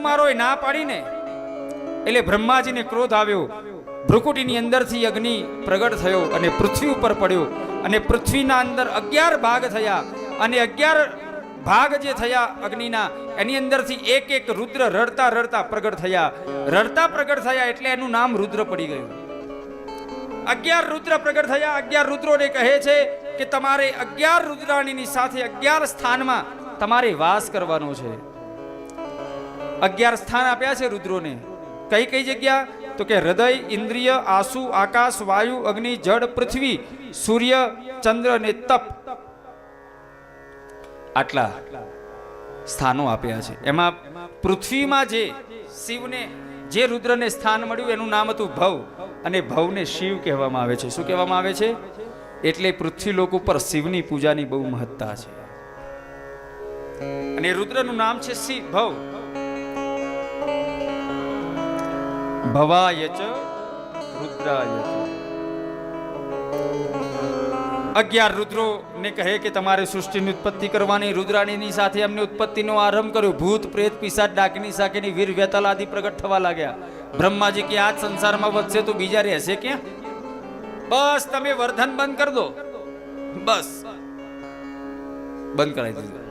કુમારોએ ના પાડીને, એટલે બ્રહ્માજીને ક્રોધ આવ્યો. ભ્રુકુટીની અંદરથી અગ્નિ પ્રગટ થયો અને પૃથ્વી ઉપર પડ્યો. અને પૃથ્વીના અંદર અગિયાર ભાગ થયા. અને અગિયાર ભાગ જે થયા અગ્નિના, એની અંદરથી એક એક રુદ્ર રડતા રડતા પ્રગટ થયા. રડતા પ્રગટ થયા એટલે એનું નામ રુદ્ર પડી ગયું. અગિયાર રુદ્ર પ્રગટ થયા. અગિયાર રુદ્રોને કહે છે કે તમારે અગિયાર રુદ્રાણીની સાથે અગિયાર સ્થાનમાં તમારે વાસ કરવાનો છે. અગિયાર સ્થાન આપ્યા છે રુદ્રોને. કઈ કઈ જગ્યા? તો કે હૃદય, ઇન્દ્રિય, આસુ, આકાશ, વાયુ, અગ્નિ, જળ, પૃથ્વી, સૂર્ય, ચંદ્ર અને તપ. આટલા સ્થાનો આપ્યા છે. એમાં પૃથ્વીમાં જે શિવને, જે રુદ્રને સ્થાન મળ્યું એનું નામ હતું ભવ. અને ભવને શિવ કહેવામાં આવે છે. શું કહેવામાં આવે છે? એટલે પૃથ્વી લોક ઉપર શિવની પૂજાની બહુ મહત્તા છે. અને રુદ્રનું નામ છે શિવ ભવ. ભવાય ચ રુદ્રાય. અગિયાર રુદ્રો ને કહે કે તમારે સૃષ્ટિની ઉત્પત્તિ કરવાની રુદ્રાણીની સાથે એમને ઉત્પત્તિનો આરંભ કર્યો ભૂત પ્રેત પિશાચ ડાકની શાકેની વીર વેતાલ આદિ પ્રગટ થવા લાગ્યા બ્રહ્માજી કે આ સંસારમાં વધશે તો બીજા રહેશે ક્યાં બસ તમે વર્ધન બંધ કરી દો બસ બંધ કરાવી દીધું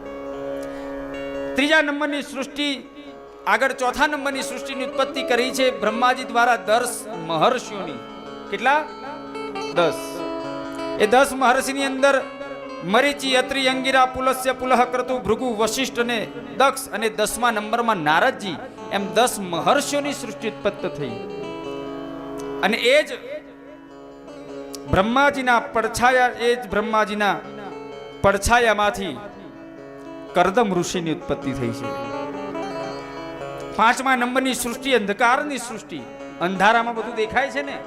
ત્રીજા નંબરની સૃષ્ટિ આગળ ચોથા નંબરની સૃષ્ટિની ઉત્પત્તિ કરી છે બ્રહ્માજી દ્વારા દસ મહર્ષિઓની. કેટલા? દસ. એ દસ મહર્ષિની અંદર મરીચી અત્રિ અંગીરા, પુલસ્ય પુલહ કરતુ ભૃગુ, વશિષ્ઠ અને દક્ષ અને દસમા નંબરમાં નારદજી એમ દસ મહર્ષિઓની સૃષ્ટિ ઉત્પત્ત થઈ. અને એ જ બ્રહ્માજીના પડછાયા, એ જ બ્રહ્માજીના પડછાયામાંથી કરદમ ઋષિની ઉત્પત્તિ થઈ છે. પાંચમા નંબરની સૃષ્ટિ, અંધકારની સૃષ્ટિ. અંધારામાં બધું દેખાય છે ને?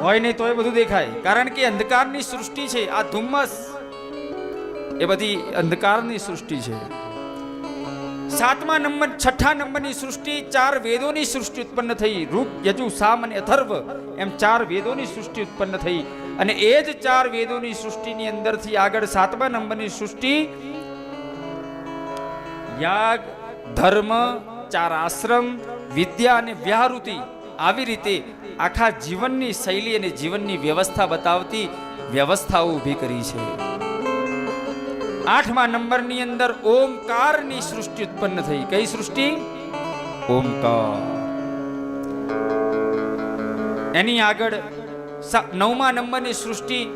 હોય નહીં તોય બધું દેખાય. કારણ કે અંધકારની સૃષ્ટિ છે, આ ધુમ્મસ. એ બધી અંધકારની સૃષ્ટિ છે. સાતમા નંબર, છઠ્ઠા નંબરની સૃષ્ટિ ચાર વેદોની સૃષ્ટિ ઉત્પન્ન થઈ. રૂપ, યજુ, સામ અને અથર્વ એમ ચાર વેદોની સૃષ્ટિ ઉત્પન્ન થઈ. અને એ જ ચાર વેદોની સૃષ્ટિની અંદરથી આગળ સાતમા નંબરની સૃષ્ટિ યાગ, ધર્મ ચાર આશ્રમ વિદ્યા અને વ્યાહૃતિ આવી રીતે આખા જીવનની શૈલી અને જીવનની વ્યવસ્થા બતાવતી વ્યવસ્થાઓ ઊભી કરી છે. આઠમા નંબરની અંદર ઓમકારની સૃષ્ટિ ઉત્પન્ન થઈ. કઈ સૃષ્ટિ? ઓમકાર. એની આગળ નવમા નંબરની સૃષ્ટિ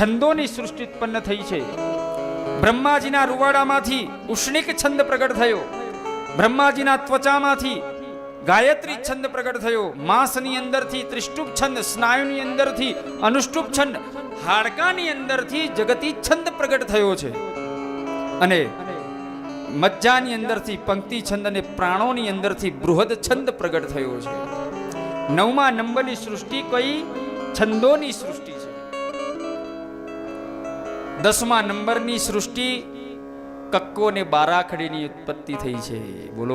છંદોની સૃષ્ટિ ઉત્પન્ન થઈ છે. બ્રહ્માજીના રૂવાડામાંથી ઉષ્ણિક છંદ પ્રગટ થયો. બ્રહ્માજીના ત્વચામાંથી ગાયત્રી છંદ પ્રગટ થયો. માંસની અંદરથી ત્રિષ્ટુપ છંદ, સ્નાયુની અંદરથી અનુષ્ટુપ છંદ, હાડકાની અંદરથી જગતી છંદ પ્રગટ થયો છે. અને મજ્જાની અંદરથી પંક્તિ છંદ અને પ્રાણોની અંદરથી બૃહદ છંદ પ્રગટ થયો છે. નવમા નંબરની સૃષ્ટિ કઈ? છંદોની સૃષ્ટિ છે. દસમા નંબરની સૃષ્ટિ કક્કો ને બારાખડીની ઉત્પત્તિ થઈ છે. બોલો